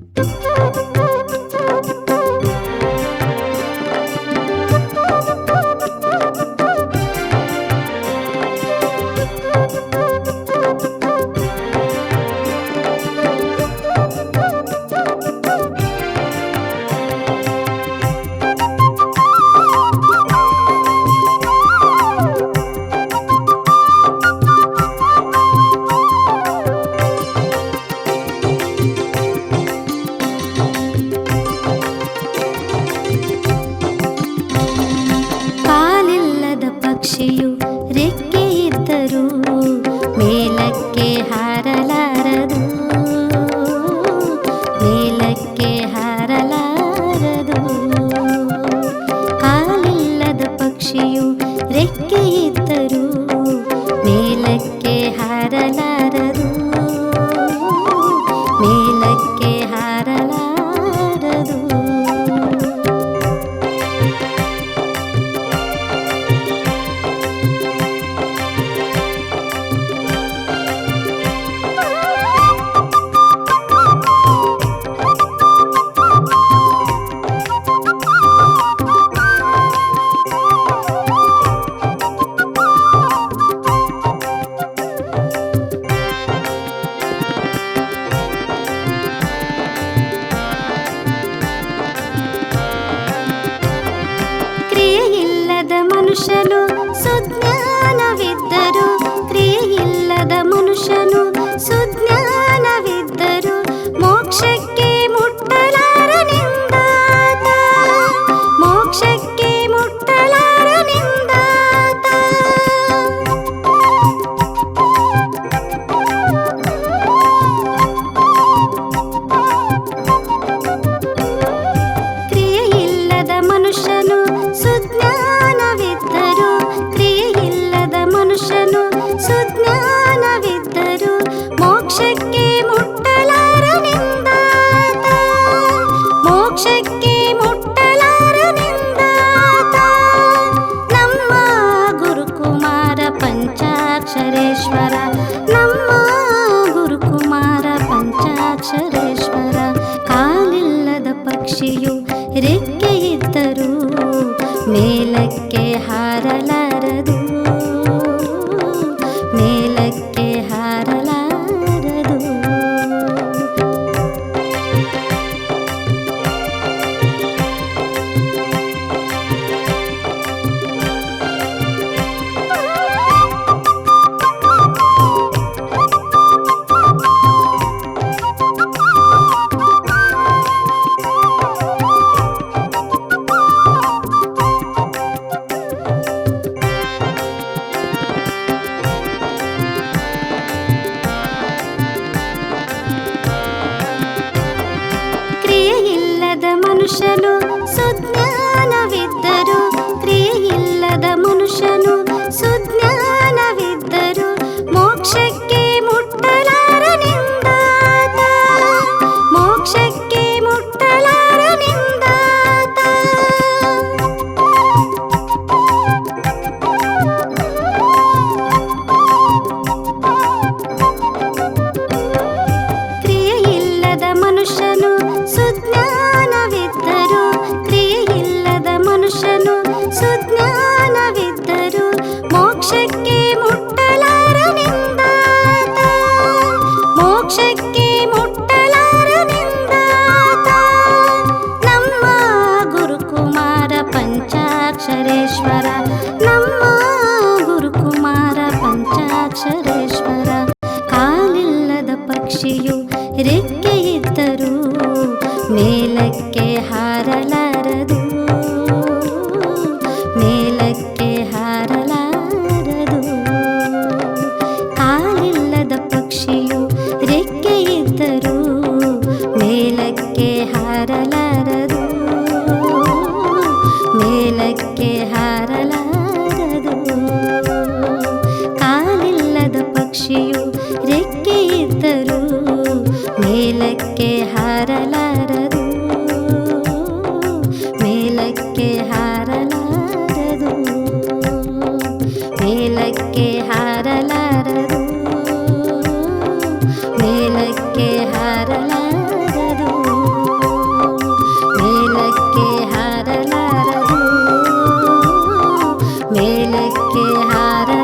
ಕಾಲಿಲ್ಲದ ಇದ್ದರೂ ಮೇಲಕ್ಕೆ ಹಾರಲಾರದು. ಮೇಲಕ್ಕೆ ಹಾರಲಾರದು. ಕಾಲಿಲ್ಲದ ಪಕ್ಷಿಯು ರೆಕ್ಕೆ ಇದ್ದರೂ ಮೇಲಕ್ಕೆ ಹಾರಲಾರದು. ಮೇಲಕ್ಕೆ ಪಕ್ಷಿಯು ರೆಕ್ಕೆ ಇದ್ದರೂ ಮೇಲಕ್ಕೆ ಹಾರಲಾರದು. ಮನುಷ್ಯನು ಸುಜ್ಞಾನವಿದ್ದರು ಕ್ರಿಯೆಯಿಲ್ಲದ ಮನುಷ್ಯನು ಪಂಚಾಕ್ಷರೇಶ್ವರ ನಮ್ಮ ಗುರುಕುಮಾರ ಪಂಚಾಕ್ಷರೇಶ್ವರ. ಕಾಲಿಲ್ಲದ ಪಕ್ಷಿಯು ರೆಕ್ಕೆ ಇದ್ದರೂ ಮೇಲಕ್ಕೆ ಹಾರಲಾರದು ಮೇಲಕ್ಕೆ ಹಾರಲಾರದು ಕಾಲಿಲ್ಲದ ಪಕ್ಷಿಯು ರೆಕ್ಕೆ ಇದ್ದರೂ ಮೇಲಕ್ಕೆ ಹಾರಲಾರದು ಮೇಲಕ್ಕೆ ಹಾರಲಾರದು